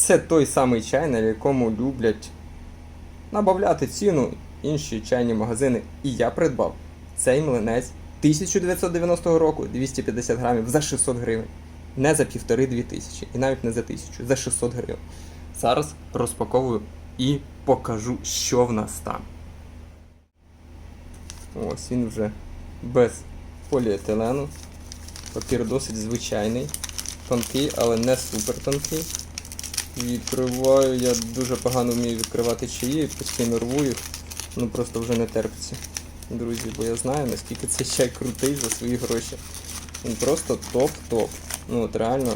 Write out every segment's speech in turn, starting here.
Це той самий чай, на якому люблять набавляти ціну інші чайні магазини. І я придбав цей млинець 1990 року 250 грамів за 600 гривень. Не за півтори-дві тисячі, і навіть не за тисячу, за 600 гривень. Зараз розпаковую і покажу, що в нас там. Ось він вже без поліетилену. Папір досить звичайний, тонкий, але не супер тонкий. Відкриваю, я дуже погано вмію відкривати чаї, постійно рву їх, ну просто вже не терпиться. Друзі, бо я знаю, наскільки цей чай крутий за свої гроші. Він просто топ-топ. Ну от реально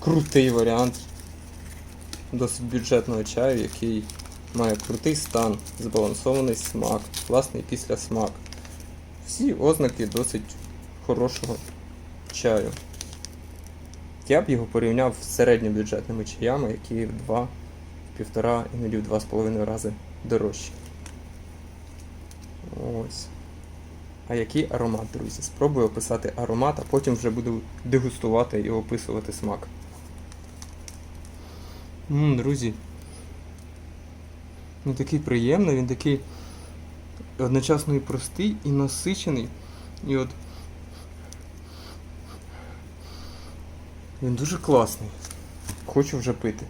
крутий варіант досить бюджетного чаю, який має крутий стан, збалансований смак, класний післясмак. Всі ознаки досить хорошого чаю. Я б його порівняв з середньобюджетними чаями, які в 2, в півтора, іноді в 2,5 рази дорожчі. Ось. А який аромат, друзі? Спробую описати аромат, а потім вже буду дегустувати і описувати смак. Ммм, друзі. Він такий приємний, він такий одночасно і простий, і насичений. І от. Він дуже класний. Хочу вже пити.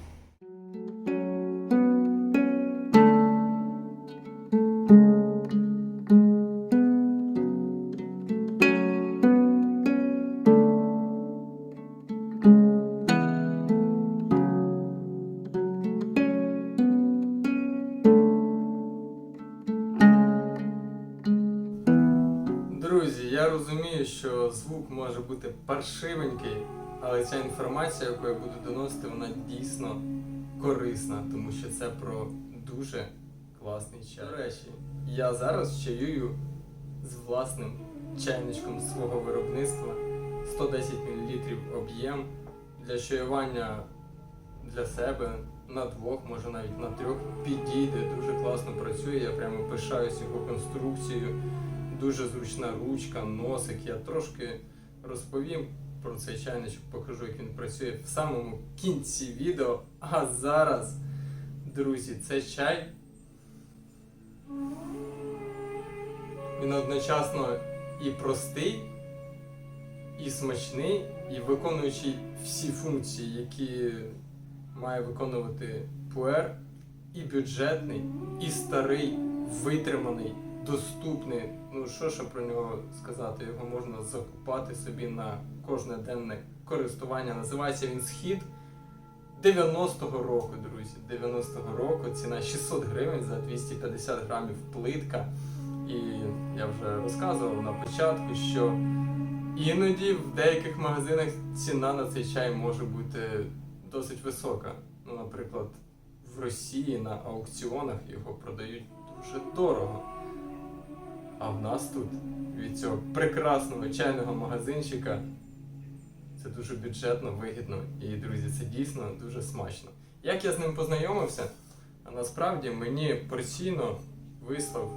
Друзі, я розумію, що звук може бути паршивенький, але ця інформація, яку я буду доносити, вона дійсно корисна, тому що це про дуже класний чай. До речі, я зараз чаюю з власним чайничком свого виробництва 110 мл об'єм для чаювання для себе на двох, може навіть на трьох підійде, дуже класно працює. Я прямо пишаюсь його конструкцією. Дуже зручна ручка, носик. Я трошки розповім про цей чайничок, покажу, як він працює в самому кінці відео. А зараз, друзі, це чай. Він одночасно і простий, і смачний, і виконуючий всі функції, які має виконувати пуер, і бюджетний, і старий, витриманий, доступний. Ну що ще про нього сказати? Його можна закупати собі на кожне денне користування. Називається він схід 90-го року, друзі. 90-го року ціна 600 гривень за 250 грамів плитка. І я вже розказував на початку, що іноді в деяких магазинах ціна на цей чай може бути досить висока. Ну, наприклад, в Росії на аукціонах його продають дуже дорого. А в нас тут від цього прекрасного чайного магазинчика це дуже бюджетно, вигідно і, друзі, це дійсно дуже смачно. Як я з ним познайомився, а насправді мені порційно вислав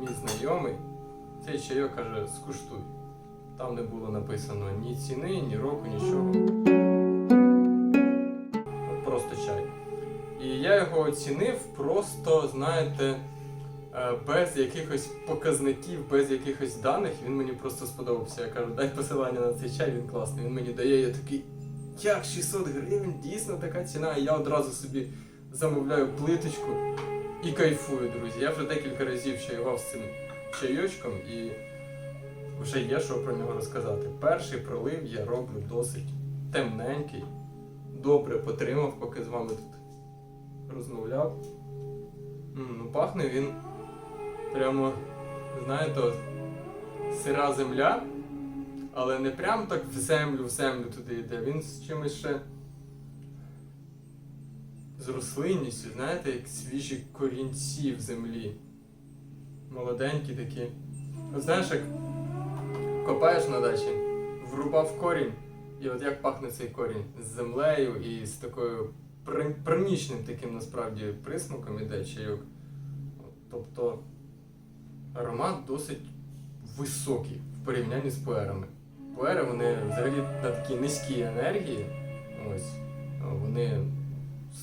мій знайомий цей чайок каже, скуштуй. Там не було написано ні ціни, ні року, нічого. Просто чай. І я його оцінив просто, знаєте, без якихось показників, без якихось даних. Він мені просто сподобався. Я кажу, дай посилання на цей чай, він класний. Він мені дає, я такий, як 600 гривень, дійсно така ціна. І я одразу собі замовляю плиточку і кайфую, друзі. Я вже декілька разів чаював з цим чайочком і вже є що про нього розказати. Перший пролив я роблю досить темненький, добре потримав, поки з вами тут розмовляв. Ну, пахне він прямо, знаєте, от, сира земля, але не прям так в землю, в землю туди йде. Він з чимось ще з рослинністю, знаєте, як свіжі корінці в землі. Молоденькі такі. От знаєш, як копаєш на дачі, врубав корінь, і от як пахне цей корінь з землею і з такою примічним таким насправді присмаком іде чайок. Тобто аромат досить високий в порівнянні з пуерами. Пуери вони взагалі на такій низькій енергії. Ось. Вони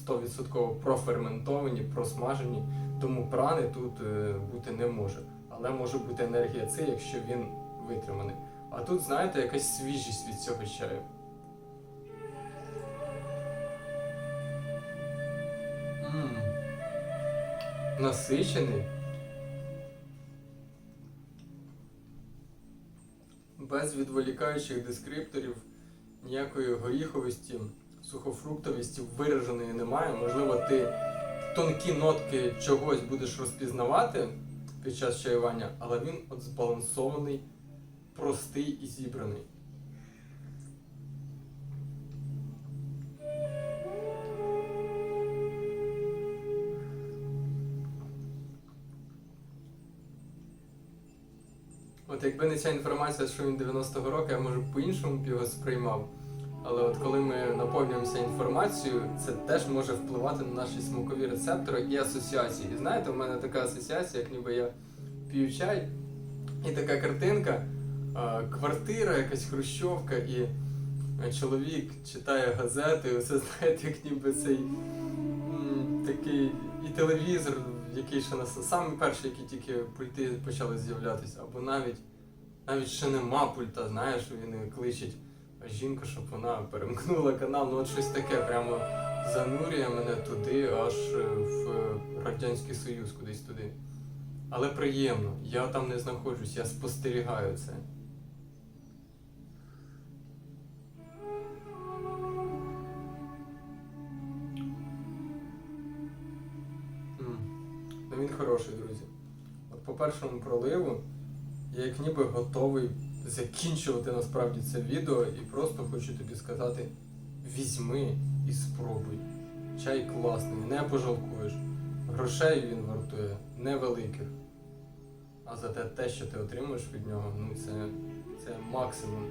100% проферментовані, просмажені, тому прани тут е, бути не може. Але може бути енергія Ци, якщо він витриманий. А тут, знаєте, якась свіжість від цього чаю. Насичений. Без відволікаючих дескрипторів, ніякої горіховості, сухофруктовості вираженої немає. Можливо, ти тонкі нотки чогось будеш розпізнавати під час чаювання, але він от збалансований, простий і зібраний. От якби не ця інформація, що він 90-го року, я може по-іншому б його сприймав. Але от коли ми наповнюємося інформацією, це теж може впливати на наші смакові рецептори і асоціації. І знаєте, у мене така асоціація, як ніби я п'ю чай, і така картинка, квартира, якась хрущовка, і чоловік читає газети, і оце знаєте, як ніби цей такий і телевізор, який ще нас саме перший, які тільки пульти почали з'являтися, або навіть навіть ще нема пульта, знаєш, він кличить жінку, щоб вона перемкнула канал. Ну от щось таке прямо занурює мене туди, аж е, в Радянський Союз, кудись туди. Але приємно, я там не знаходжусь, я спостерігаю це. Ну він хороший, друзі. От по першому проливу я як ніби готовий закінчувати насправді це відео і просто хочу тобі сказати: візьми і спробуй. Чай класний, не пожалкуєш. Грошей він вартує невеликих. А зате те, що ти отримуєш від нього, ну це, це максимум.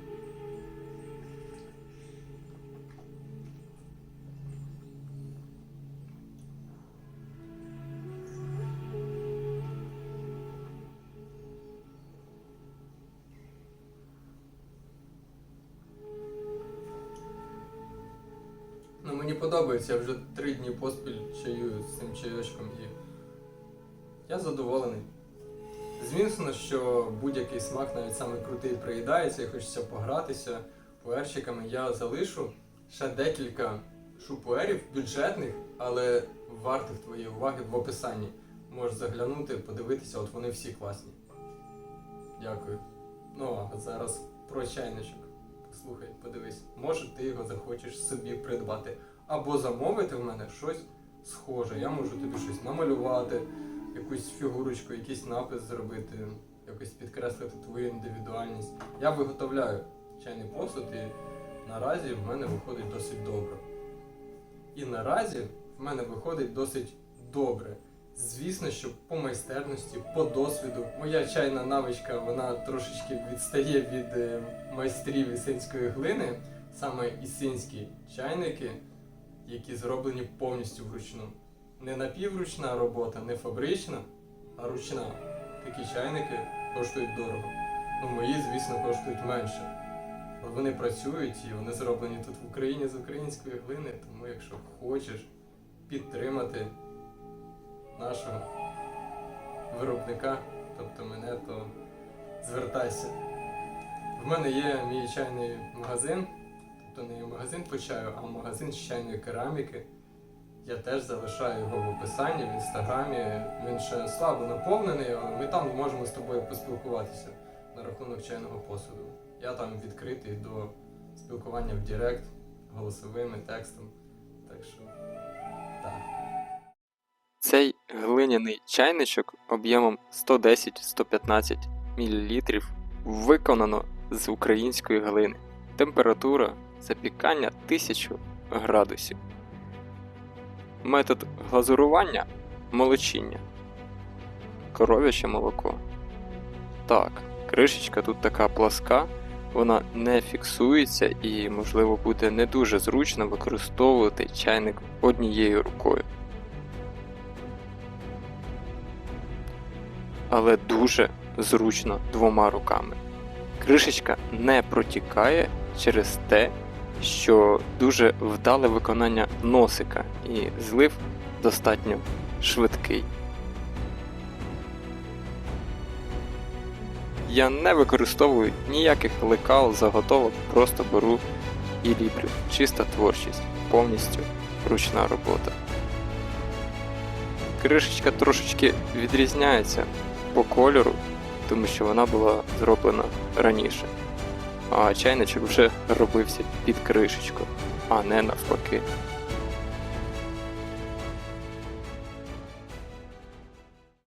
Подобається, я вже три дні поспіль чаю з цим чайочком і я задоволений. Звісно, що будь-який смак, навіть самий крутий, приїдається і хочеться погратися пуерчиками. Я залишу ще декілька шупуерів бюджетних, але вартих твоєї уваги в описанні. Можеш заглянути, подивитися, от вони всі класні. Дякую. Ну, а зараз про чайничок. Послухай, подивись, може ти його захочеш собі придбати. Або замовити в мене щось схоже. Я можу тобі щось намалювати, якусь фігурочку, якийсь напис зробити, якось підкреслити твою індивідуальність. Я виготовляю чайний посуд і наразі в мене виходить досить добре. І наразі в мене виходить досить добре. Звісно, що по майстерності, по досвіду. Моя чайна навичка вона трошечки відстає від е, майстрів ісинської глини, саме ісинські чайники, які зроблені повністю вручну. Не напівручна робота, не фабрична, а ручна. Такі чайники коштують дорого. Ну, мої, звісно, коштують менше. Але вони працюють і вони зроблені тут в Україні з української глини, тому якщо хочеш підтримати нашого виробника, тобто мене, то звертайся. В мене є мій чайний магазин, тобто не магазин по чаю, а магазин з чайної кераміки. Я теж залишаю його в описанні в інстаграмі. Він ще слабо наповнений, але ми там можемо з тобою поспілкуватися на рахунок чайного посуду. Я там відкритий до спілкування в Директ, голосовими текстом. Так що так. Цей глиняний чайничок об'ємом 110-115 мл виконано з української глини. Температура запікання 1000 градусів. Метод глазурування молочіння. Коров'яче молоко. Так, кришечка тут така пласка, вона не фіксується і, можливо, буде не дуже зручно використовувати чайник однією рукою. але дуже зручно двома руками. Кришечка не протікає через те, що дуже вдале виконання носика і злив достатньо швидкий. Я не використовую ніяких лекал, заготовок, просто беру і ліплю. Чиста творчість, повністю ручна робота. Кришечка трошечки відрізняється по кольору, тому що вона була зроблена раніше. А чайничок вже робився під кришечку, а не навпаки.